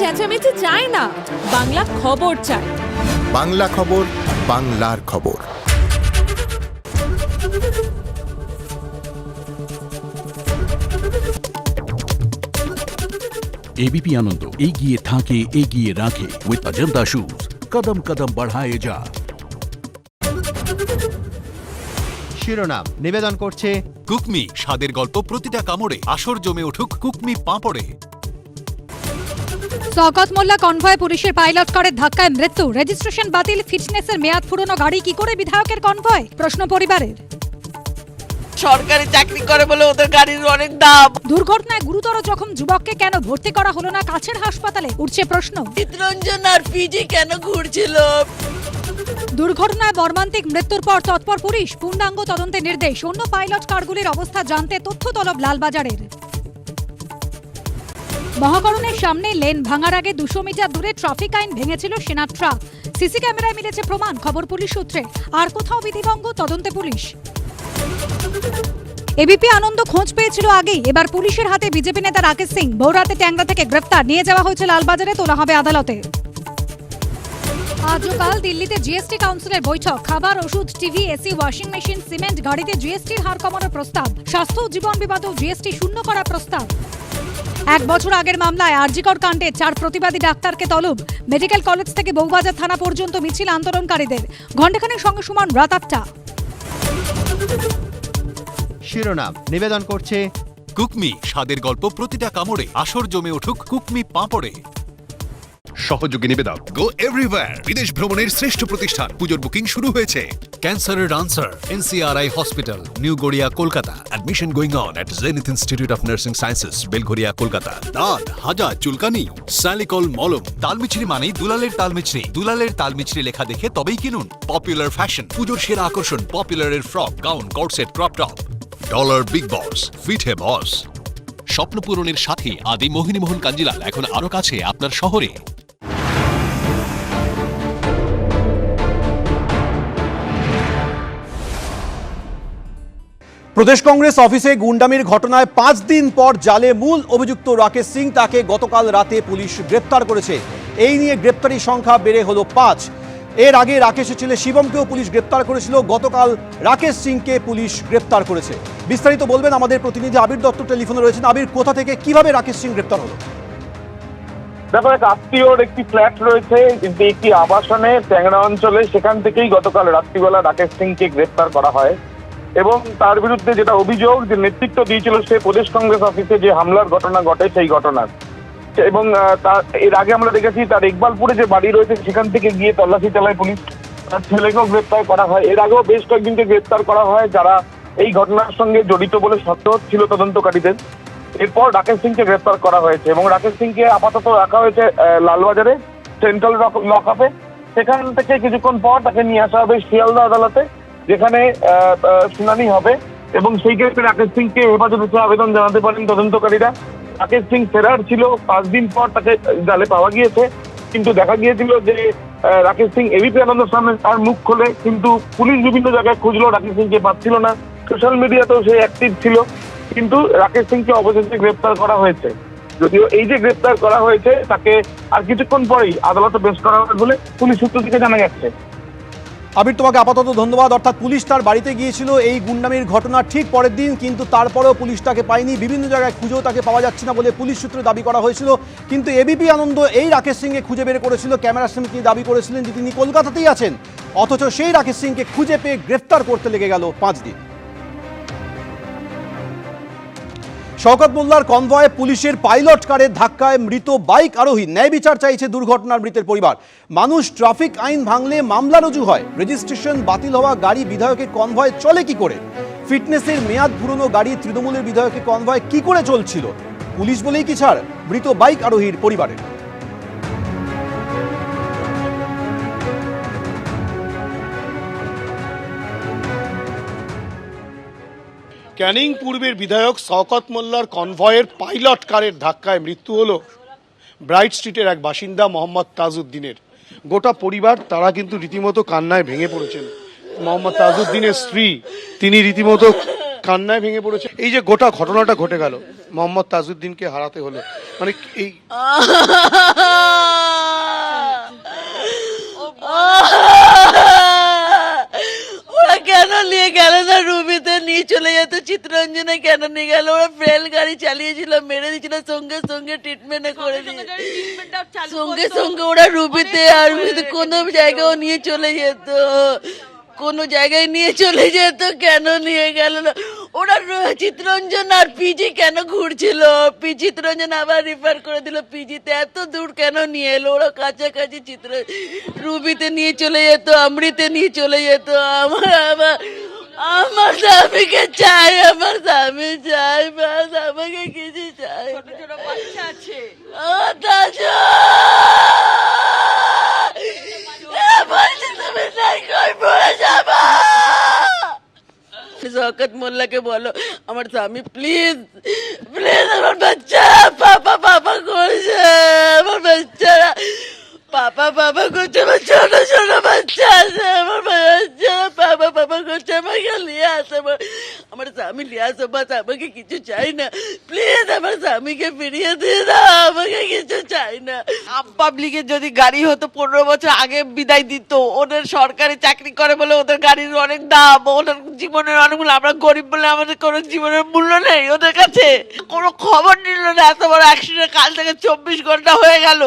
চেঁচামেচি চায় না বাংলা খবর চায় বাংলা খবর বাংলার খবর एबीपी आनंद एगिए थाके एगिए राखे विद अजंता शूज कदम कदम बढ़ाए जा শিরোনাম নিবেদন করছে কুকমি স্বাদের গল্প প্রতিটা কামড়ে আসর জমে উঠুক কুকমি পাঁপড়ে শওকত মোল্লা কনভয় পুলিশের পাইলট কারের ধাক্কায় মৃত্যু। রেজিস্ট্রেশন বাতিল ফিটনেসের মেয়াদ ফুরনো গাড়ি কি করে বিধায়কের কনভয়? প্রশ্ন পরিবারের। সরকারি চাকরি করে বলে ওদের গাড়ির অনেক দাম। দুর্ঘটনায় গুরুতর জখম যুবককে কেন ভর্তি করা হলো না? কাছের হাসপাতালে উঠছে প্রশ্ন। চিত্রঞ্জন আর পিজি কেন ঘুরছিল? দুর্ঘটনায় মর্মান্তিক মৃত্যুর পর তৎপর পুলিশ পূর্ণাঙ্গ তদন্তের নির্দেশ। অন্য পাইলট কারগুলির অবস্থা জানতে তথ্য তলব লালবাজারের। মহাকরণের সামনে লেন ভাঙার আগে দুশো মিটার দূরে ট্রাফিক আইন ভেঙেছিল সেনা ট্রাক। সিসি ক্যামেরায় মিলেছে প্রমাণ, খবর পুলিশ সূত্রে। আর কোথাও বিধিভঙ্গ, তদন্তে পুলিশ। এবিপি আনন্দ খোঁজ পেয়েছিল আগেই। এবার পুলিশের হাতে বিজেপি নেতা রাকেশ সিং। ভোররাতে ট্যাংরা থেকে গ্রেফতার। নিয়ে যাওয়া হয়েছে লালবাজারে, তোলা হবে আদালতে। আজ কাল দিল্লিতে জিএসটি কাউন্সিলের বৈঠক। খাবার, ওষুধ, TV, AC, washing machine, cement, গাড়িতে জিএসটির হার কমানোর প্রস্তাব। স্বাস্থ্য জীবন বিবাদেও জিএসটি শূন্য করার প্রস্তাব। এক বছর আগের মামলায় আরজিকর কাণ্ডে চার প্রতিবাদী ডাক্তারকে তলব। মেডিকেল কলেজ থেকে বৌবাজার থানা পর্যন্ত মিছিল আন্দোলনকারীদের। ঘণ্টাখানেক সঙ্গে সমান রাত আটটা। শিরোনাম নিবেদন করছে কুকমি স্বাদের গল্প প্রতিটা কামড়ে আসর জমে উঠুক কুকমি পাঁপড়ে। সহযোগী নিবেদক গো এভরিওয়্যার বিদেশ ভ্রমণের শ্রেষ্ঠ প্রতিষ্ঠান। পুজোর বুকিং শুরু হয়েছে। ক্যান্সারের answer NCRI hospital new Garia Kolkata admission going on at Zenith Institute of Nursing Sciences Belgharia Kolkata দাঁত হাজা চুলকানি স্যালিকল মলম। তালমিছরি মানেই দুলালের তালমিছরি। দুলালের তালমিছরি লেখা দেখে তবেই কিনুন। পপুলার ফ্যাশন পুজোর সেরা আকর্ষণ পপুলারের frock gown corset crop top dollar big boss fit hey boss স্বপ্ন পূরণের সাথে আদি মোহিনী মোহন কাঞ্জিলাল এখন আরও কাছে আপনার শহরে। প্রদেশ কংগ্রেস অফিসে গুন্ডামির ঘটনায় পাঁচ দিন পর জালে মূল অভিযুক্ত রাকেশ সিং তাকে গতকাল রাতে পুলিশ গ্রেপ্তার করেছে। এই নিয়ে গ্রেপ্তারির সংখ্যা বেড়ে হলো পাঁচ। এর আগে রাকেশের ছেলে শিবমকেও পুলিশ গ্রেপ্তার করেছিল, গতকাল রাকেশ সিংকে পুলিশ গ্রেপ্তার করেছে। বিস্তারিত বলবেন আমাদের প্রতিনিধি আবির দত্ত, টেলিফোনে রয়েছেন। আবির, কোথা থেকে কীভাবে রাকেশ সিং গ্রেপ্তার হলো? দেখো এক আত্মীয়র একটি ফ্ল্যাট রয়েছে একটি আবাসনে, ট্যাংরা অঞ্চলে। সেখান থেকেই গতকাল রাত্রিবেলা রাকেশ সিংকে গ্রেফতার করা হয়। এবং তার বিরুদ্ধে যেটা অভিযোগ যে নেতৃত্ব দিয়েছিল সে প্রদেশ কংগ্রেস অফিসে যে হামলার ঘটনা ঘটে সেই ঘটনার। এবং তার এর আগে আমরা দেখেছি তার ইকবালপুরে যে বাড়ি রয়েছে সেখান থেকে গিয়ে তল্লাশি চালায় পুলিশ। তার ছেলেকেও গ্রেপ্তার করা হয়। এর আগেও বেশ কয়েকজনকে গ্রেপ্তার করা হয় যারা এই ঘটনার সঙ্গে জড়িত বলে সত্য ছিল তদন্তকারীদের। এরপর রাকেশ সিংকে গ্রেপ্তার করা হয়েছে এবং রাকেশ সিংকে আপাতত রাখা হয়েছে লালবাজারে, সেন্ট্রাল লক আপে সেখান থেকে কিছুক্ষণ পর তাকে নিয়ে আসা হবে শিয়ালদা আদালতে। যেখানে শুনানি হবে এবং সেই ক্ষেত্রে রাকেশ সিংকে হেফাজতে আবেদন জানাতে পারেন তদন্তকারীরা, রাকেশ সিং ফেরার ছিল, পাঁচ দিন পর তাকে জালে পাওয়া গিয়েছে, কিন্তু দেখা গিয়েছিল যে রাকেশ সিং এবিপি আনন্দের সামনে তার মুখ খোলে, কিন্তু পুলিশ বিভিন্ন জায়গায় খুঁজলো, রাকেশ সিংকে পাচ্ছিল না। সোশ্যাল মিডিয়াতেও সে অ্যাক্টিভ ছিল, কিন্তু রাকেশ সিংকে অবশেষে গ্রেপ্তার করা হয়েছে। যদিও এই যে গ্রেপ্তার করা হয়েছে, তাকে আর কিছুক্ষণ পরেই আদালতে পেশ করা হবে বলে পুলিশ সূত্র থেকে জানা যাচ্ছে আবির, তোমাকে আপাতত ধন্যবাদ। অর্থাৎ পুলিশ তার বাড়িতে গিয়েছিল, এই গুন্ডামির ঘটনা ঠিক পরের দিন, কিন্তু তারপরেও পুলিশ তাকে পায়নি। বিভিন্ন জায়গায় খুঁজেও তাকে পাওয়া যাচ্ছে না বলে পুলিশ সূত্রে দাবি করা হয়েছিল। কিন্তু এবিপি আনন্দ এই রাকেশ সিংকে খুঁজে বের করেছিল। ক্যামেরার সামনে তিনি দাবি করেছিলেন যে তিনি কলকাতাতেই আছেন। অথচ সেই রাকেশ সিংকে খুঁজে পেয়ে গ্রেফতার করতে লেগে গেল পাঁচ দিন। শওকত মোল্লার কনভয়ে পুলিশের পাইলট কারের ধাক্কায় মৃত বাইক আরোহী ন্যায় বিচার চাইছে দুর্ঘটনার মৃতের পরিবার। মানুষ ট্রাফিক আইন ভাঙলে মামলা রুজু হয়। রেজিস্ট্রেশন বাতিল হওয়া গাড়ি বিধায়কের কনভয় চলে কি করে? ফিটনেসের মেয়াদ পুরনো গাড়ি তৃণমূলের বিধায়কের কনভয় কি করে চলছিল? পুলিশ বলেই কি ছাড়? মৃত বাইক আরোহীর পরিবারের। ক্যানিং পূর্বের বিধায়ক শওকত মোল্লার কনভয়ের পাইলট কারের ধাক্কায় মৃত্যু হলো। ব্রাইট স্ট্রিটের এক বাসিন্দা মোহাম্মদ তাজউদ্দিনের। গোটা পরিবার, তারা কিন্তু রীতিমতো কান্নায় ভেঙে পড়েছেন। মোহাম্মদ তাজউদ্দিনের স্ত্রী, তিনি রীতিমতো কান্নায় ভেঙে পড়েছে এই যে গোটা ঘটনাটা ঘটে গেল, মোহাম্মদ তাজউদ্দিনকে হারাতে হলো। মানে এই ওরা কেন নিয়ে গেল না রুবিতে নিয়ে চলে যেত চিত্রঞ্জনে কেন নিয়ে গেল? ওরা ফ্রেল গাড়ি চালিয়েছিল মেরে দিয়েছিল সঙ্গে সঙ্গে ট্রিটমেন্ট করে সঙ্গে সঙ্গে ওরা রুবিতে আর কোনো জায়গাও নিয়ে চলে যেত। কোনো জায়গায় নিয়ে চলে যেত কেন নিয়ে গেল না? ওরা চিত্তরঞ্জন আর পিজি কেন ঘুরছিল? পি চিত্তরঞ্জন আবার রিফার করে দিল পিজিতে এত দূর কেন নিয়ে এলো? ওরা কাছাকাছি চিত্র রুবিতে নিয়ে চলে যেত অমৃতে নিয়ে চলে যেত। আমার আবার আমার স্বামীকে চাই আমার স্বামী চাই বাস আমাকে কিছু চাই ছোট ছোট বাচ্চা আছে। বলছি শওকত মোল্লাকে বলো, আমার স্বামী প্লিজ প্লিজ আমার বাচ্চা, পাপা পাপা করছে, আমার বাচ্চারা। পাপা পাপা করছে আমার ছোট ছোট বাচ্চা আছে, আমার আমার স্বামী নিয়ে আসো আমাকে কিছু চাই না। প্লিজ আমার স্বামীকে ফিরিয়ে দিয়ে দাও কিছু চাই না। পাবলিকের যদি গাড়ি হতো, পনেরো বছর আগে বিদায় দিত, ওদের সরকারি চাকরি করে বলে ওদের গাড়ির অনেক দাম, ওদের জীবনের অনেক মূল্য আমরা গরিব বলে আমাদের কোনো জীবনের মূল্য নেই ওদের কাছে। কোনো খবর নিল না, এত বড় অ্যাক্সিডেন্ট কাল থেকে চব্বিশ ঘণ্টা হয়ে গেল।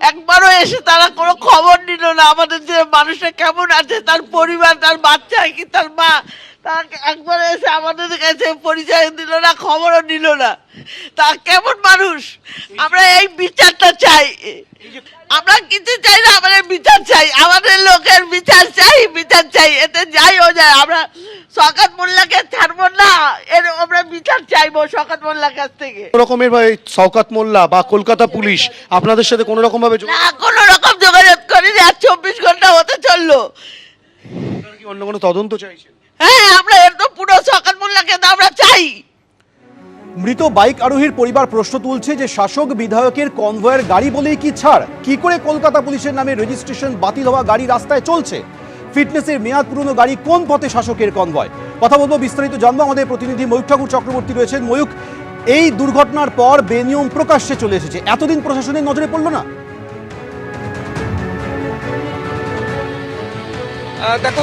একবারও এসে তারা কোনো খবর নিল না। আমাদের যে মানুষটা কেমন আছে, তার পরিবার, তার বাচ্চা কি তার মা? তারা একবার এসে আমাদের কাছে পরিচয় দিল না খবরও নিল না। তা কেমন মানুষ? আমরা এই বিচারটা চাই। আমরা কিছু চাই না আমাদের বিচার চাই। আমাদের লোকের বিচার চাই বিচার চাই। এতে যাই ও যায়। আমরা শকাত মোল্লাকে ছাড়বো না। এর আমরা বিচার চাইব শকাত মোল্লার কাছ থেকে। কোনো রকমের ভাই শওকাত মোল্লা বা কলকাতা পুলিশ আপনাদের সাথে কোনো রকম ভাবে যোগাযোগ না কোনো রকম যোগাযোগ করিনি। আর চব্বিশ ঘণ্টা হতে চলল। আপনারা কি অন্য কোনো তদন্ত চাইছেন? হ্যাঁ আমরা তো পুরো শকাত মোল্লাকে আমরা চাই। মৃত বাইক আরোহীর পরিবার প্রশ্ন তুলছে যে শাসক বিধায়কের কনভয়ের গাড়ি বলেই কি ছাড়? কি করে কলকাতা পুলিশের নামে রেজিস্ট্রেশন বাতিল হওয়া গাড়ি রাস্তায় চলছে? ফিটনেসের মেয়াদ পুরনো গাড়ি কোন পথে শাসকের কনভয়? কথা বলব বিস্তারিত জানব। আমাদের প্রতিনিধি ময়ূক ঠাকুর চক্রবর্তী রয়েছেন। ময়ূক এই দুর্ঘটনার পর বেনিয়ম প্রকাশ্যে চলে এসেছে। এতদিন প্রশাসনের নজরে পড়ল না? দেখো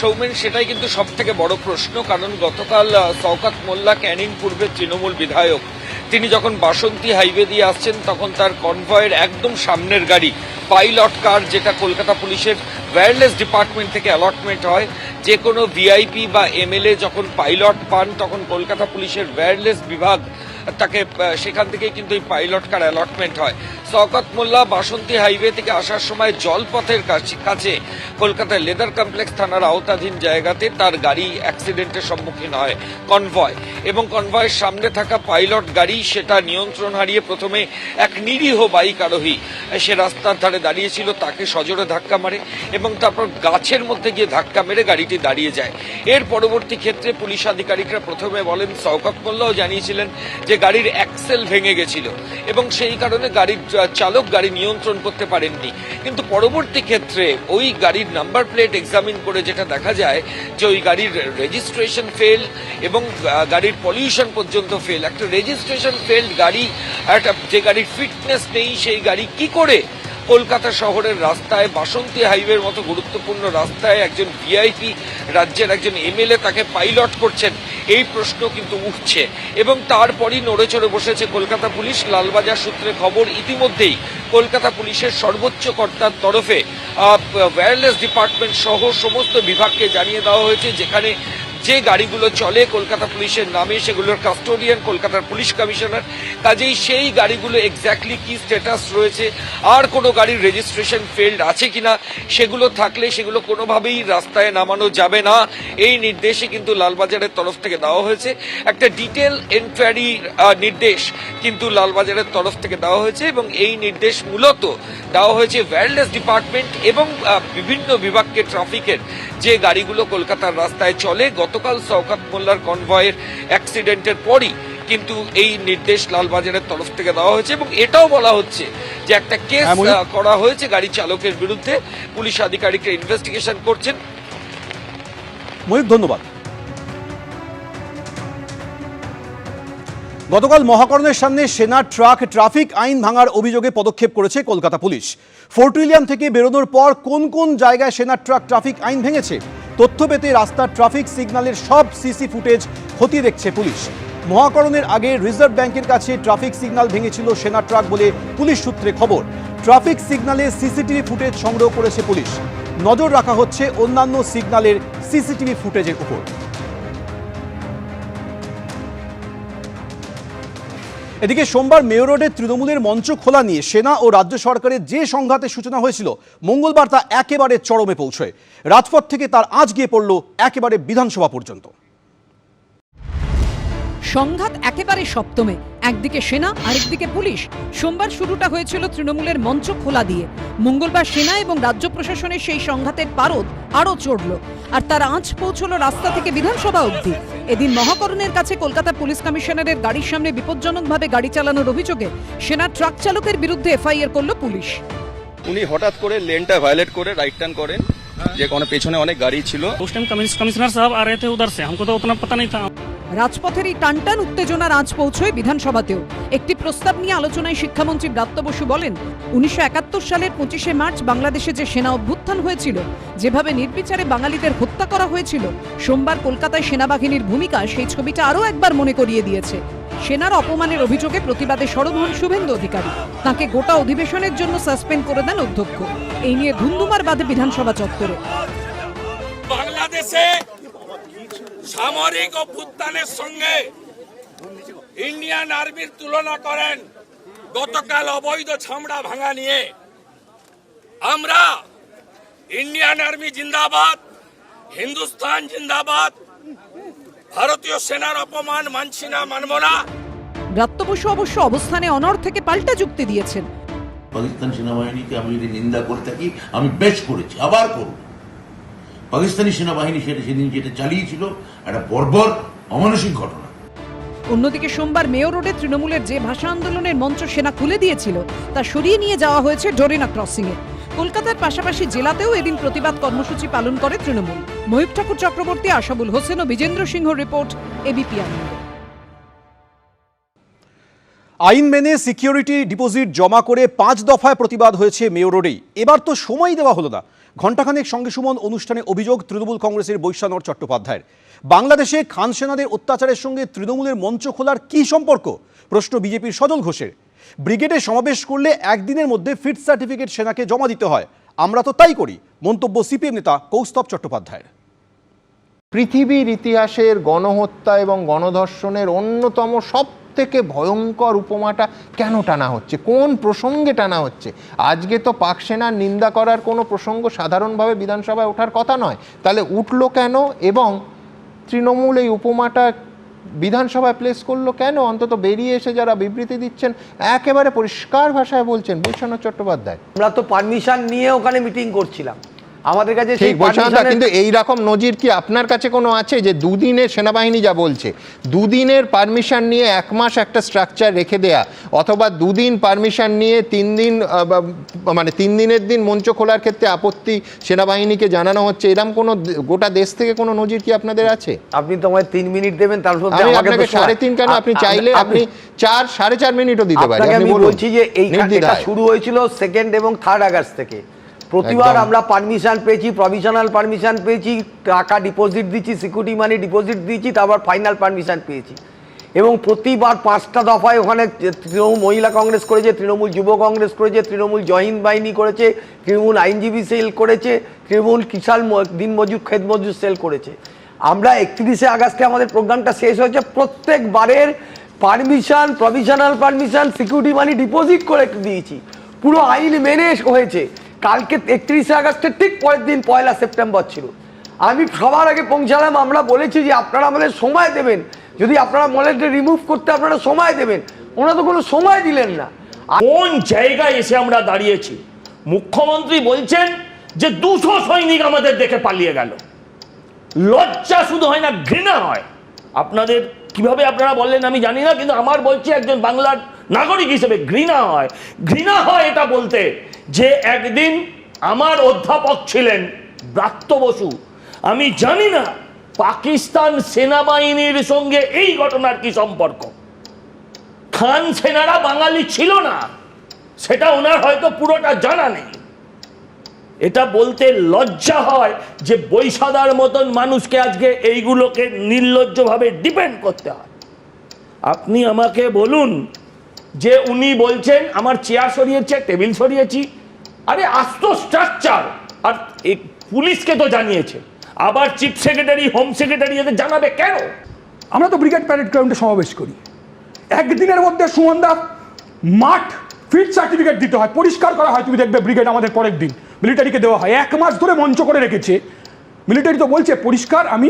সৌমেন, সেটাই কিন্তু সব থেকে বড় প্রশ্ন, কারণ গতকাল শওকত মোল্লা ক্যানিং পূর্বের তৃণমূল বিধায়ক। তিনি যখন বাসন্তী হাইওয়ে দিয়ে আসছেন, তখন তার কনভয়ের একদম সামনের গাড়ি, পাইলট কার, যেটা কলকাতা পুলিশের ওয়্যারলেস ডিপার্টমেন্ট থেকে অ্যালটমেন্ট হয়, যে কোনো ভিআইপি বা এমএলএ যখন পাইলট পান, তখন কলকাতা পুলিশের ওয়্যারলেস বিভাগ তাকে সেখান থেকেই কিন্তু এই পাইলট কার অ্যালটমেন্ট হয়। শওকত মোল্লা বাসন্তী হাইওয়ে থেকে আসার সময় জলপথের কাছে- কাছে কলকাতার লেদার কমপ্লেক্স থানার আওতাধীন জায়গাতে তার গাড়ি অ্যাক্সিডেন্টের সম্মুখীন হয় কনভয় এবং কনভয়ের সামনে থাকা পাইলট গাড়ি সেটা নিয়ন্ত্রণ হারিয়ে প্রথমে এক নিরীহ বাইক আরোহী, সে রাস্তার ধারে দাঁড়িয়েছিল, তাকে সজোরে ধাক্কা মারে এবং তারপর গাছের মধ্যে গিয়ে ধাক্কা মেরে গাড়িটি দাঁড়িয়ে যায়। এর পরবর্তী ক্ষেত্রে পুলিশ আধিকারিকরা প্রথমে বলেন, শওকত মোল্লাও জানিয়েছিলেন যে গাড়ির অ্যাক্সেল ভেঙে গেছিল এবং সেই কারণে গাড়ির চালক গাড়ি নিয়ন্ত্রণ করতে পারেননি। কিন্তু পরবর্তী ক্ষেত্রে ওই গাড়ির নাম্বার প্লেট এক্সামিন করে যেটা দেখা যায় যে ওই গাড়ির রেজিস্ট্রেশন ফেল এবং গাড়ির পলিউশন পর্যন্ত ফেল একটা রেজিস্ট্রেশন ফেল গাড়ি একটা, যে গাড়ির ফিটনেস নেই, সেই গাড়ি কি করে কলকাতা শহরের রাস্তায়, বাসন্তী হাইওয়ের মতো গুরুত্বপূর্ণ রাস্তায় একজন ভিআইপি রাজ্যের একজন এমএলএ তাকে পাইলট করছেন? এই প্রশ্ন কিন্তু উঠছে। এবং তারপরই নড়ে চড়ে বসেছে কলকাতা পুলিশ। লালবাজার সূত্রে খবর, ইতিমধ্যেই কলকাতা পুলিশের সর্বোচ্চ কর্তার তরফে ওয়্যারলেস ডিপার্টমেন্ট সহ সমস্ত বিভাগকে জানিয়ে দেওয়া হয়েছে, যেখানে যে গাড়িগুলো চলে কলকাতা পুলিশের নামে, সেগুলোর কাস্টোডিয়ান কলকাতার পুলিশ কমিশনার কাজেই সেই গাড়িগুলো এক্স্যাক্টলি কি স্ট্যাটাস রয়েছে, আর কোনো গাড়ির রেজিস্ট্রেশন ফেল্ড আছে কিনা, সেগুলো থাকলে সেগুলো কোনোভাবেই রাস্তায় নামানো যাবে না। এই নির্দেশে কিন্তু লালবাজারের তরফ থেকে দেওয়া হয়েছে। একটা ডিটেল এনকোয়ারি নির্দেশ কিন্তু লালবাজারের তরফ থেকে দেওয়া হয়েছে এবং এই নির্দেশ মূলত দেওয়া হয়েছে ওয়্যারলেস ডিপার্টমেন্ট এবং বিভিন্ন বিভাগকে ট্রাফিকের যে গাড়িগুলো কলকাতার রাস্তায় চলে গতকাল শওকাত মোল্লার কনভয়ের অ্যাক্সিডেন্টের পরই কিন্তু এই নির্দেশ লালবাজারের তরফ থেকে দেওয়া হয়েছে এবং এটাও বলা হচ্ছে যে একটা কেস হ্যাঁ, ময়ূর। করা হয়েছে গাড়ি চালকের বিরুদ্ধে। পুলিশ আধিকারিকরা ইনভেস্টিগেশন করছেন। ময়ূক ধন্যবাদ। গতকাল মহাকরণের সামনে সেনা ট্রাক ট্রাফিক আইন ভাঙার অভিযোগে পদক্ষেপ করেছে কলকাতা পুলিশ। ফোর্ট উইলিয়াম থেকে বেরোনোর পর কোন কোন জায়গায় সেনা ট্রাক ট্রাফিক আইন ভেঙেছে? তথ্য পেতে রাস্তার ট্রাফিক সিগন্যালের সব সিসি ফুটেজ ক্ষতি দেখছে পুলিশ। মহাকরণের আগে রিজার্ভ ব্যাংকের কাছে ট্রাফিক সিগন্যাল ভেঙেছিল সেনা ট্রাক বলে পুলিশ সূত্রে খবর। ট্রাফিক সিগন্যালে সিসিটিভি ফুটেজ সংগ্রহ করেছে পুলিশ। নজর রাখা হচ্ছে অন্যান্য সিগন্যালের সিসিটিভি ফুটেজের উপর। এদিকে সোমবার মেয়র রোডে তৃণমূলের মঞ্চ খোলা নিয়ে সেনা ও রাজ্য সরকারের যে সংঘাতের সূচনা হয়েছিল, মঙ্গলবার তা একেবারে চরমে পৌঁছয়। রাজপথ থেকে তার আজ গিয়ে পড়ল একেবারে বিধানসভা পর্যন্ত। সংঘাত একেবারে সপ্তমে। একদিকে সেনা, আরেকদিকে পুলিশ। সোমবার শুরুটা হয়েছিল তৃণমূলের মঞ্চ খোলা দিয়ে। মঙ্গলবার সেনা এবং রাজ্য প্রশাসনের সেই সংঘাতের পারদ আরও চড়ল। আর তার আঁচ পৌঁছল রাস্তা থেকে বিধানসভা অবধি। এদিন মহাকরণের কাছে কলকাতা পুলিশ কমিশনারের গাড়ির সামনে বিপজ্জনকভাবে গাড়ি চালানোর অভিযোগে সেনা ট্রাক চালকের বিরুদ্ধে এফআইআর করল পুলিশ। উনি হঠাৎ করে লেনটা ভায়োলেট করে রাইট টার্ন করেন। যে কোনো পেছনে অনেক গাড়ি ছিল उस टाइम कमिश्नर साहब आ रहे थे उधर से हमको तो उतना पता नहीं था রাজপথের এই টানটান উত্তেজনার আঁচ পৌঁছয় বিধানসভাতেও একটি প্রস্তাব নিয়ে আলোচনায় শিক্ষামন্ত্রী ব্রাত্য বসু বলেন উনিশশো একাত্তর সালের পঁচিশে মার্চ বাংলাদেশে যে সেনা অভ্যুত্থান হয়েছিল যেভাবে নির্বিচারে বাঙালিদের হত্যা করা হয়েছিল সোমবার কলকাতায় সেনাবাহিনীর ভূমিকা সেই ছবিটা আরও একবার মনে করিয়ে দিয়েছে সেনার অপমানের অভিযোগে প্রতিবাদে সরব হন শুভেন্দু অধিকারী। তাকে গোটা অধিবেশনের জন্য সাসপেন্ড করে দেন অধ্যক্ষ। এই নিয়ে ধুন্ধুমার বাদে বিধানসভা চত্বরে। বাংলাদেশে সামরিক অভ্যুত্থানের সঙ্গে ইন্ডিয়ান আর্মির তুলনা করেন, গতকাল অবৈধ ছামড়া ভাঙা নিয়ে। আমরা ইন্ডিয়ান আর্মি জিন্দাবাদ, হিন্দুস্তান জিন্দাবাদ ভারতীয় সেনার অপমান মানছি না মানব না। ব্রাত্য বসু অবশ্য অবস্থানে অনড় থেকে পাল্টা যুক্তি দিয়েছেন। পাকিস্তান সেনাবাহিনীকে আমি যদি নিন্দা করে থাকি আমি বেশ করেছি আবার করব। পাকিস্তানি সেনাবাহিনী সেটা সেদিন যেটা চালিয়েছিল একটা বর্বর অমানসিক ঘটনা। অন্যদিকে সোমবার মেয়র রোডে তৃণমূলের যে ভাষা আন্দোলনের মঞ্চ সেনা খুলে দিয়েছিল তা সরিয়ে নিয়ে যাওয়া হয়েছে ডোরিনা ক্রসিং এ কলকাতার পাশাপাশি জেলাতেও এদিন প্রতিবাদ কর্মসূচি পালন করে তৃণমূল। ময়ূর ঠাকুর চক্রবর্তী, আশাবুল হোসেন ও বিজেন্দ্র সিংহ রিপোর্ট, এবিপি আনন্দ। আইন মেনে সিকিউরিটি ডিপোজিট জমা করে পাঁচ দফায় প্রতিবাদ হয়েছে মেয়র রোডেই এবার তো সময় দেওয়া হলো না। ঘণ্টাখানেক সঙ্গে সুমন অনুষ্ঠানে অভিযোগ তৃণমূল কংগ্রেসের বৈশ্যানর চট্টোপাধ্যায়ের। বাংলাদেশে খান সেনাদের অত্যাচারের সঙ্গে তৃণমূলের মঞ্চ খোলার কী সম্পর্ক? প্রশ্ন বিজেপির সজল ঘোষের। ব্রিগেডে সমাবেশ করলে একদিনের মধ্যে ফিট সার্টিফিকেট সেনাকে জমা দিতে হয়। আমরা তো তাই করি, মন্তব্য সিপিএম নেতা কৌস্তব চট্টোপাধ্যায়ের। পৃথিবীর ইতিহাসের গণহত্যা এবং গণধর্ষণের অন্যতম সব থেকে ভয়ঙ্কর উপমাটা কেন টানা হচ্ছে? কোন প্রসঙ্গে টানা হচ্ছে? আজকে তো পাক সেনার নিন্দা করার কোনো প্রসঙ্গ সাধারণভাবে বিধানসভায় ওঠার কথা নয়। তাহলে উঠল কেন? এবং তৃণমূল এই উপমাটা বিধানসভায় প্লেস করল কেন? অন্তত বেরিয়ে এসে যারা বিবৃতি দিচ্ছেন, একেবারে পরিষ্কার ভাষায় বলছেন বিশ্বনাথ চট্টোপাধ্যায়। আমরা তো পারমিশন নিয়ে ওখানে মিটিং করছিলাম। আমাদের কাছে ঠিক বলছিলাম কিন্তু এই রকম নজির কি আপনার কাছে কোনো আছে যে দুদিনের সেনাবাহিনী যা বলছে? দুদিনের পারমিশন নিয়ে এক মাস একটা স্ট্রাকচার রেখে দেয়া অথবা দুদিন পারমিশন নিয়ে তিন দিন মানে তিন দিনের দিন মঞ্চ খোলার ক্ষেত্রে আপত্তি সেনাবাহিনীকে জানানো হচ্ছে এরকম কোনো গোটা দেশ থেকে কোনো নজির কি আপনাদের আছে? আপনি তো আমায় তিন মিনিট দেবেন তার আপনাকে সাড়ে তিন কেন? আপনি চাইলে আপনি চার সাড়ে চার মিনিটও দিতে পারেন আমি বলছি যে এই শুরু হয়েছিল সেকেন্ড এবং থার্ড আগস্ট থেকে। প্রতিবার আমরা পারমিশন পেয়েছি প্রভিশনাল পারমিশন পেয়েছি টাকা ডিপোজিট দিচ্ছি সিকিউরিটি মানি ডিপোজিট দিচ্ছি তারপর ফাইনাল পারমিশন পেয়েছি। এবং প্রতিবার পাঁচটা দফায় ওখানে তৃণমূল মহিলা কংগ্রেস করেছে তৃণমূল যুব কংগ্রেস করেছে তৃণমূল জহিন্দ বাহিনী করেছে তৃণমূল আইনজীবী সেল করেছে তৃণমূল কিষাণ দিনমজুর খেত মজুর সেল করেছে। আমরা একত্রিশে আগস্টে আমাদের প্রোগ্রামটা শেষ হয়েছে প্রত্যেকবারের permission provisional permission security money deposit করে দিয়েছি। পুরো আইন মেনে হয়েছে। কালকে একত্রিশে আগস্টের ঠিক পরের দিন পয়লা সেপ্টেম্বর ছিল। আমি সবার আগে পৌঁছালাম, আমরা বলেছি যে আপনারা আমাদের সময় দেবেন। যদি আপনারা মলেটে রিমুভ করতে আপনারা সময় দেবেন। ওনারা তো কোনো সময় দিলেন না। কোন জায়গায় এসে আমরা দাঁড়িয়েছি? মুখ্যমন্ত্রী বলছেন যে দুশো সৈনিক আমাদের দেখে পালিয়ে গেল। লজ্জা শুধু হয় না, ঘৃণা হয়। আপনাদের কীভাবে আপনারা বললেন আমি জানি না, কিন্তু আমার বলছি একজন বাংলার নাগরিক হিসেবে ঘৃণা হয়। ঘৃণা হয় এটা বলতে। যে একদিন আমার অধ্যাপক ছিলেন ব্রাত্য বসু। আমি জানি না পাকিস্তান সেনাবাহিনীর সঙ্গে এই ঘটনার কি সম্পর্ক। খান সেনারা বাঙালি ছিল না, সেটা ওনার হয়তো পুরোটা জানা নেই। এটা বলতে লজ্জা হয় যে বৈশাদার মতন মানুষকে আজকে এইগুলোকে নির্লজ্জভাবে ডিপেন্ড করতে হয়। আপনি আমাকে বলুন যে উনি বলছেন, আমার চেয়ার সরিয়েছে টেবিল সরিয়েছি। আরে, আস্ত স্ট্রাকচার আর এই পুলিশকে তো জানিয়েছে। আবার চিফ সেক্রেটারি হোম সেক্রেটারি এদের জানাবে কেন? আমরা তো ব্রিগেড প্যারেড গ্রাউন্ডে সমাবেশ করি। একদিনের মধ্যে সুমনদা মাঠ ফিট সার্টিফিকেট দিতে হয়, পরিষ্কার করা হয়। তুমি দেখবে ব্রিগেড আমাদের পরের দিন মিলিটারিকে দেওয়া হয়। এক মাস ধরে মঞ্চ করে রেখেছে। মিলিটারি তো বলছে, পরিষ্কার, আমি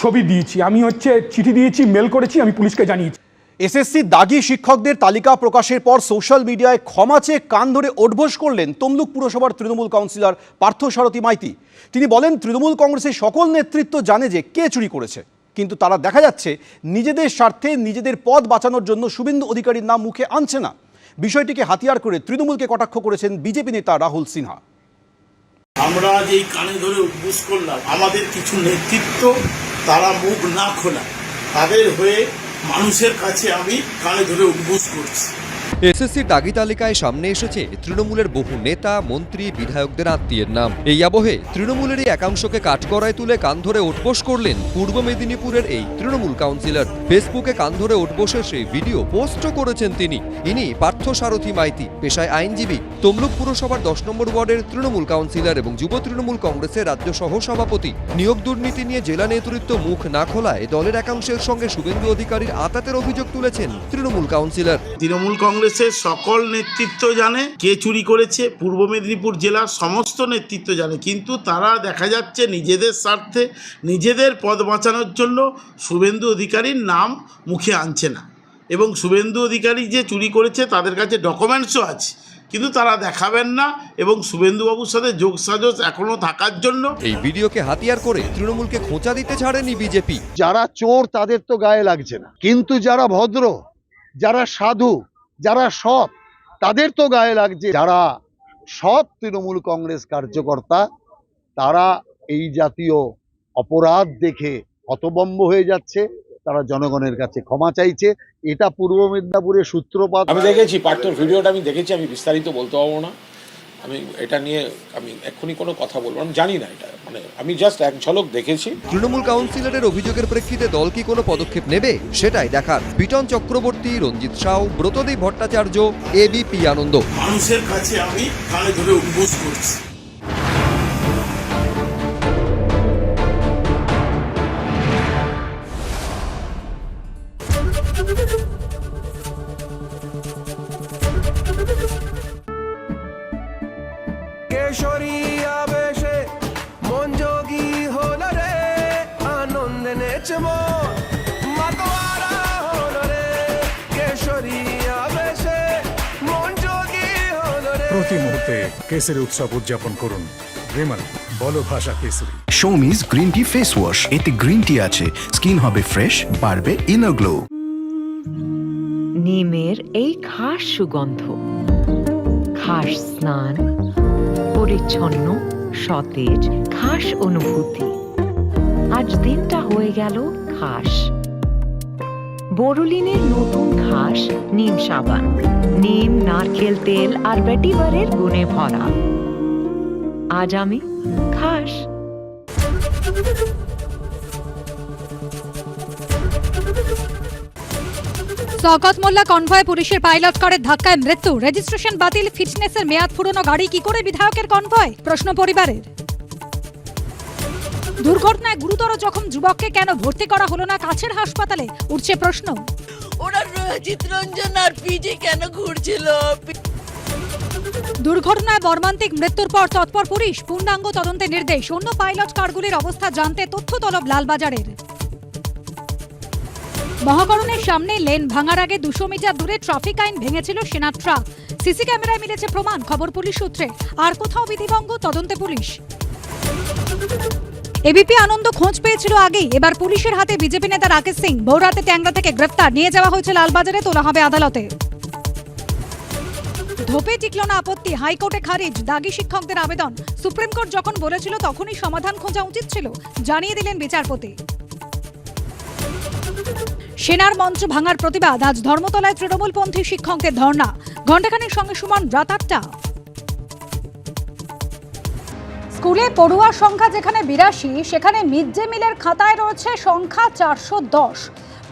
ছবি দিয়েছি। আমি হচ্ছে চিঠি দিয়েছি মেল করেছি, আমি পুলিশকে জানিয়েছি। এসএসসি দাগি শিক্ষকদের তালিকা প্রকাশের পর সোশ্যাল মিডিয়ায় ক্ষমা চেয়ে কান ধরে ওঠবোস করলেন তমলুক পুরসভার তৃণমূল কাউন্সিলর পার্থ সারথী মাইতি। তিনি বলেন, তৃণমূল কংগ্রেসের সকল নেতৃত্ব জানে যে কে চুরি করেছে, কিন্তু তারা দেখা যাচ্ছে নিজেদের স্বার্থে নিজেদের পদ বাঁচানোর জন্য শুভেন্দু অধিকারীর নাম মুখে আনছে না। বিষয়টিকে হাতিয়ার করে তৃণমূলকে কটাক্ষ করেছেন বিজেপি নেতা রাহুল সিনহা। আমরা যেই কানে ধরে উদ্বুস করলাম, আমাদের কিছু নেতৃত্ব তারা মুখ না খোলা, তাদের হয়ে মানুষের কাছে আমি কানে ধরে উদ্বুস করছি। এসএসসির দাগি তালিকায় সামনে এসেছে তৃণমূলের বহু নেতা, মন্ত্রী, বিধায়কদের আত্মীয়ের নাম। এই আবহে তৃণমূলেরই একাংশকে কাঠগড়ায় তুলে কান ধরে ওঠবোস করলেন পূর্ব মেদিনীপুরের এই তৃণমূল কাউন্সিলর। ফেসবুকে কান ধরে ওঠবোসের সেই ভিডিও পোস্টও করেছেন তিনি। ইনি পার্থ সারথী মাইতি, পেশায় আইনজীবী। তমলুক পুরসভার দশ নম্বর ওয়ার্ডের তৃণমূল কাউন্সিলর এবং যুব তৃণমূল কংগ্রেসের রাজ্য সহ সভাপতি নিয়োগ দুর্নীতি নিয়ে জেলা নেতৃত্ব মুখ না খোলায় দলের একাংশের সঙ্গে শুভেন্দু অধিকারীর আতাতের অভিযোগ তুলেছেন তৃণমূল কাউন্সিলর। তৃণমূল কংগ্রেসের সকল নেতৃত্ব জানে কে চুরি করেছে পূর্ব মেদিনীপুর জেলার সমস্ত নেতৃত্ব জানে। কিন্তু তারা দেখা যাচ্ছে নিজেদের স্বার্থে নিজেদের পদ বাঁচানোর জন্য শুভেন্দু অধিকারীর নাম মুখে আনছে না। এবং শুভেন্দু অধিকারী যে চুরি করেছে তাদের কাছে ডকুমেন্টসও আছে। কিন্তু তারা দেখাবেন না এবং শুভেন্দুবাবুর সাথে যোগসাজস এখনও থাকার জন্য। এই ভিডিওকে হাতিয়ার করে তৃণমূলকে খোঁচা দিতে ছাড়েনি বিজেপি। যারা চোর তাদের তো গায়ে লাগছে না। কিন্তু যারা ভদ্র যারা সাধু যারা সৎ, তাদের তো গায়ে লাগছে। যারা সৎ তৃণমূল কংগ্রেস কার্যকর্তা, তারা এই জাতীয় অপরাধ দেখে হতবম্ব হয়ে যাচ্ছে। তারা জনগণের কাছে ক্ষমা চাইছে। এটা পূর্ব মেদিনীপুরের সূত্রপাত। আমি দেখেছি, পার্থর, ভিডিওটা আমি দেখেছি, আমি বিস্তারিত বলতে পারব না। আমি এটা নিয়ে আমি এক্ষুনি কোনো কথা বলব আমি জানি না এটা। মানে আমি জাস্ট এক ঝলক দেখেছি। তৃণমূল কাউন্সিলরের অভিযোগের প্রেক্ষিতে দল কি কোনো পদক্ষেপ নেবে? সেটাই দেখার। বিটন চক্রবর্তী রঞ্জিত সাউ ব্রতদেব ভট্টাচার্য এবিপি আনন্দ। মানুষের কাছে আমি কানে ধরে উদ্বোস করছি। আনন্দে নেচব। মাতোয়ারা হল রে কেশরী মন যোগী হল প্রতি মুহূর্তে কেসের উৎসব উদযাপন করুন। বিমল বলো ভাষা কেসরি শৌমিজ গ্রিন টি ফেস ওয়াশ এতে গ্রিন টি আছে। স্কিন হবে ফ্রেশ বাড়বে ইনার গ্লো নিমের এই খাস সুগন্ধ খাস স্নান পরিচ্ছন্ন সতেজ খাস অনুভূতি। আজ দিনটা হয়ে গেল খাস। বোরোলিনের নতুন খাস, নিম সাবান। নিম, নারকেল তেল আর ভেটিভারের গুণে ভরা। আজ আমি খাস। শওকত মোল্লা কনভয় পুলিশের পাইলট কারের ধাক্কায় মৃত্যু। রেজিস্ট্রেশন বাতিল, ফিটনেসের মেয়াদ ফুরনো গাড়ি কি করে বিধায়কের কনভয়? প্রশ্ন পরিবারের। দুর্ঘটনায় গুরুতর জখম যুবককে কেন ভর্তি করা হলো না? কাছের হাসপাতালে উঠছে প্রশ্ন। ওরা চিত্রঞ্জন আর পিজি কেন ঘুরছিল? দুর্ঘটনায় মর্মান্তিক মৃত্যুর পর তৎপর পুলিশ পূর্ণাঙ্গ তদন্তের নির্দেশ। অন্য পাইলট কারগুলির অবস্থা জানতে তথ্য তলব লালবাজারের। মহাকরণের সামনে লেন ভাঙার আগে দুশো মিটার দূরে ট্রাফিক আইন ভেঙেছিল সেনা ট্রাক। সিসি ক্যামেরায় মিলেছে প্রমাণ খবর পুলিশ সূত্রে। আর কোথাও বিধিভঙ্গ তদন্তে পুলিশ। এবিপি আনন্দ খোঁজ পেয়েছিল আগেই। এবার পুলিশের হাতে বিজেপি নেতা রাকেশ সিং। ভোররাতে ট্যাংরা থেকে গ্রেফতার। নিয়ে যাওয়া হয়েছে লালবাজারে, তোলা হবে আদালতে। ধোপে টিকল না আপত্তি, হাইকোর্টে খারিজ, দাগি শিক্ষকদের আবেদন। সুপ্রিম কোর্ট যখন বলেছিল, তখনই সমাধান খোঁজা উচিত ছিল, জানিয়ে দিলেন বিচারপতি। সেনার মঞ্চ ভাঙার প্রতিবাদ, আজ ধর্মতলায় তৃণমূলপন্থী শিক্ষকদের ধর্ণা। ঘণ্টাখানেক সঙ্গে সমান, রাত আটটা। স্কুলে পড়ুয়ার সংখ্যা যেখানে বিরাশি, সেখানে মিড ডে মিলের খাতায় রয়েছে সংখ্যা চারশো দশ।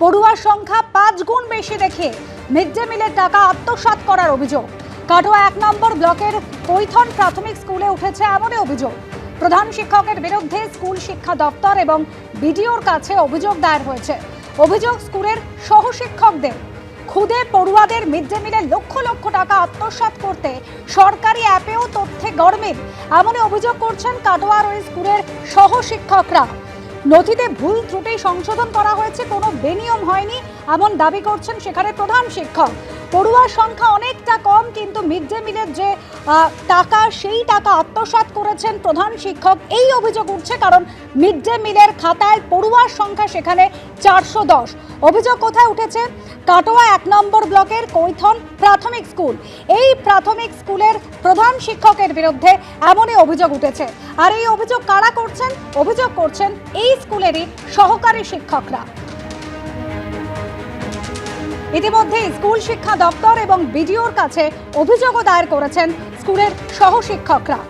পড়ুয়ার সংখ্যা পাঁচ গুণ বেশি দেখে মিড ডে মিলের টাকা আত্মসাৎ করার অভিযোগ। কাটোয়া এক নম্বর ব্লকের কৈথন প্রাথমিক স্কুলে উঠেছে এমনই অভিযোগ। প্রধান শিক্ষকের বিরুদ্ধে স্কুল শিক্ষা দপ্তর এবং বিডিওর কাছে অভিযোগ দায়ের হয়েছে। অভিযোগ স্কুলের সহশিক্ষকদের। খুদে পড়ুয়াদের মিড ডে মিলে লক্ষ লক্ষ টাকা আত্মসাত করতে সরকারি অ্যাপেও তথ্যে গরমিল। এমনই অভিযোগ করছেন কাটোয়ার ওই স্কুলের সহশিক্ষকরা। নথিতে ভুল ত্রুটি সংশোধন করা হয়েছে, কোনো বেনিয়ম হয়নি, এমন দাবি করছেন সেখানে প্রধান শিক্ষক। পড়ুয়ার সংখ্যা অনেকটা কম, কিন্তু মিড ডে মিলের যে টাকা, সেই টাকা আত্মসাৎ করেছেন প্রধান শিক্ষক। এই অভিযোগ উঠছে কারণ মিড ডে মিলের খাতায় পড়ুয়ার সংখ্যা সেখানে চারশো দশ। অভিযোগ কোথায় উঠেছে? কাটোয়া এক নম্বর ব্লকের কৈথন প্রাথমিক স্কুল। এই প্রাথমিক স্কুলের প্রধান শিক্ষকের বিরুদ্ধে এমনই অভিযোগ উঠেছে। আর এই অভিযোগ কারা করছেন? অভিযোগ করছেন এই স্কুলেরই সহকারী শিক্ষকরা। ইতিমধ্যে স্কুল শিক্ষা দপ্তর এবং বিডিওর কাছে অভিযোগও দায়ের করেছেন স্কুলের সহশিক্ষকরা।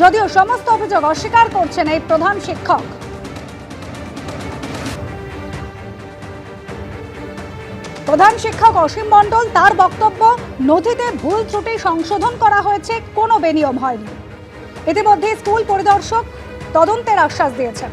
যদিও সমস্ত অভিযোগ অস্বীকার করছেন এই প্রধান শিক্ষক। প্রধান শিক্ষক অসীম মণ্ডল, তার বক্তব্য, নথিতে ভুল ত্রুটি সংশোধন করা হয়েছে, কোনো বেনিয়ম হয়নি। ইতিমধ্যে স্কুল পরিদর্শক তদন্তের আশ্বাস দিয়েছেন।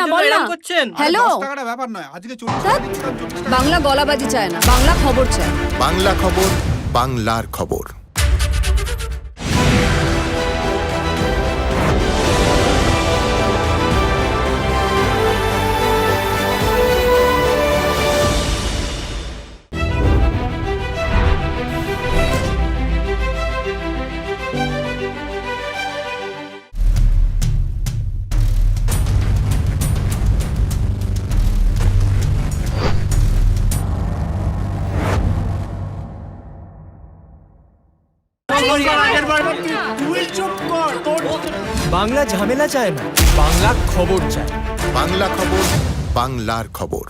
না বল না। হ্যালো ব্যাপার নয়। আজকে বাংলা গলাবাজি চায় না বাংলা খবর চায়। বাংলা খবর বাংলার খবর। বাংলা ঝামেলা চায় না বাংলা খবর চায় বাংলা খবর বাংলার খবর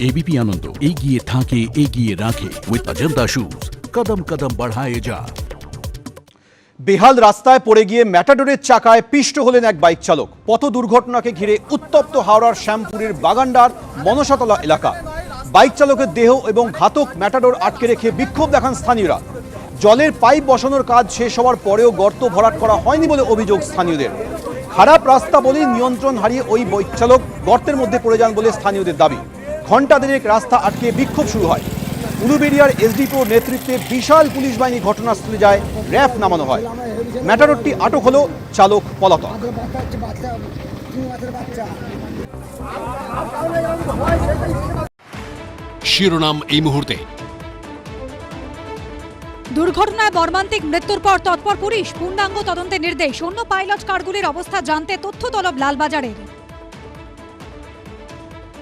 एबीपी आनंद एगिए थाके एगिए राखे विद अजंता शूज कदम कदम बढ़ाए जा বেহাল রাস্তায় পড়ে গিয়ে ম্যাটাডোরের চাকায় পিষ্ট হলেন এক বাইক চালক। পথ দুর্ঘটনাকে ঘিরে উত্তপ্ত হাওড়ার শ্যামপুরের বাগান্ডার মনসাতলা এলাকা। বাইক চালকের দেহ এবং ঘাতক ম্যাটাডোর আটকে রেখে বিক্ষোভ দেখান স্থানীয়রা। জলের পাইপ বসানোর কাজ শেষ হওয়ার পরেও গর্ত ভরাট করা হয়নি বলে অভিযোগ স্থানীয়দের। খারাপ রাস্তা বলেই নিয়ন্ত্রণ হারিয়ে ওই বাইক চালক গর্তের মধ্যে পড়ে যান বলে স্থানীয়দের দাবি। ঘণ্টা দেড়েক রাস্তা আটকে বিক্ষোভ শুরু হয়। উলুবেড়িয়ার এসডিপিওর নেতৃত্বে বিশাল পুলিশ বাহিনী ঘটনাস্থলে যায় র্যাফ নামানো হয়। ম্যাটাডোরটি আটক হলো চালক পলাতক। শিরোনাম এই মুহূর্তে। দুর্ঘটনায় মর্মান্তিক মৃত্যুর পর তৎপর পুলিশ পূর্ণাঙ্গ তদন্তের নির্দেশ। অন্য পাইলট কারগুলির অবস্থা জানতে তথ্য তলব লালবাজারের।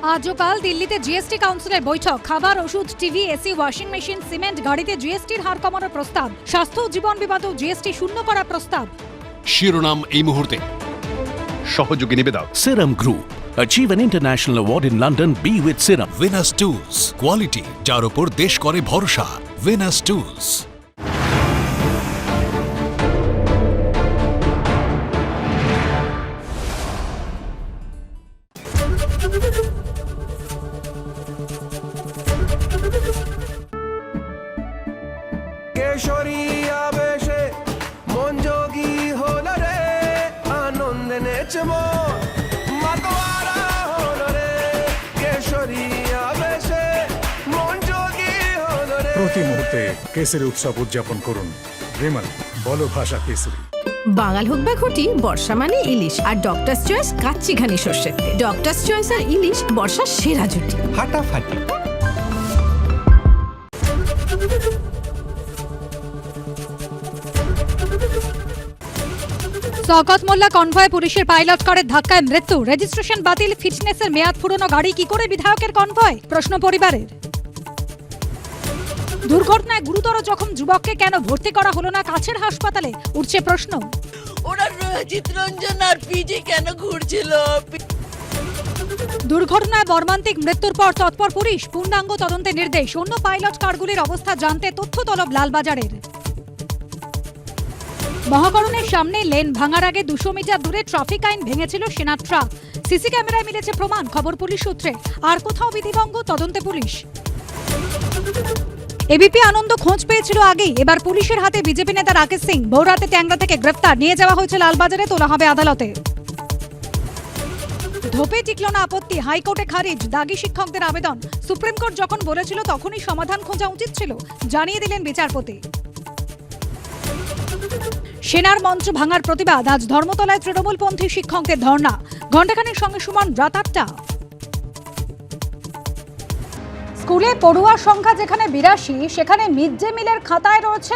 আজ ও কাল দিল্লিতে জিএসটি কাউন্সিলের বৈঠক খাবার ওষুধ TV AC washing machine cement গাড়িতে জিএসটির হার কমানোর প্রস্তাব স্বাস্থ্য ও জীবন বিমাতেও জিএসটি শূন্য করার প্রস্তাব শিরোনাম এই মুহূর্তে সহযোগী নিবেদক Serum Group. Achieve an international award in London. Be with Serum. Venus tools quality যার উপর দেশ করে ভরসা ভেনাস টুলস বেচব। প্রতি মুহূর্তে কেসের উৎসব উদযাপন করুন। রেমাল বলো ভাষা কেসরি বাঙাল হোক বা ঘটি বর্ষা মানে ইলিশ। আর ডক্টর চয়েস কাচ্চি ঘানি শস্যের ডক্টর চয়েস আর ইলিশ বর্ষার সেরা জুটি। ফাটাফাটি শওকত মোল্লা কনভয় পুলিশের পাইলট কারের ধাক্কায় মৃত্যু। রেজিস্ট্রেশন বাতিল ফিটনেসের মেয়াদ ফুরনো গাড়ি কি করে বিধায়কের কনভয়? প্রশ্ন পরিবারের। দুর্ঘটনায় গুরুতর জখম যুবককে কেন ভর্তি করা হলো না কাছের হাসপাতালে? উঠছে প্রশ্ন। ওরা চিত্রঞ্জন আর পিজি কেন ঘুরছিল? দুর্ঘটনায় মর্মান্তিক মৃত্যুর পর তৎপর পুলিশ পূর্ণাঙ্গ তদন্তের নির্দেশ। অন্য পাইলট কারগুলির অবস্থা জানতে তথ্য তলব লালবাজারের। মহাকরণের সামনে লেন ভাঙার আগে দুশো মিটার দূরে ট্রাফিক আইন ভেঙেছিল সেনা ট্রাক। সিসি ক্যামেরায় মিলেছে প্রমাণ, খবর পুলিশ সূত্রে। আর কোথাও বিধিভঙ্গ, তদন্তে পুলিশ। এবিপি আনন্দ খোঁজ পেয়েছিল আগেই। এবার পুলিশের হাতে বিজেপি নেতা রাকেশ সিং। ভোররাতে ট্যাংরা থেকে গ্রেফতার। নিয়ে যাওয়া হয়েছে লালবাজারে, তোলা হবে আদালতে। ধোপে টিকল না আপত্তি, হাইকোর্টে খারিজ, দাগি শিক্ষকদের আবেদন। সুপ্রিম কোর্ট যখন বলেছিল, তখনই সমাধান খোঁজা উচিত ছিল, জানিয়ে দিলেন বিচারপতি। সেনার মঞ্চ ভাঙার প্রতিবাদ। আজ ধর্মতলায় তৃণমূলপন্থী শিক্ষকদের ধর্ণা। ঘণ্টাখানের সঙ্গে সমান, রাত আটটা। স্কুলে পড়ুয়ার সংখ্যা যেখানে বিরাশি, সেখানে মিড মিলের খাতায় রয়েছে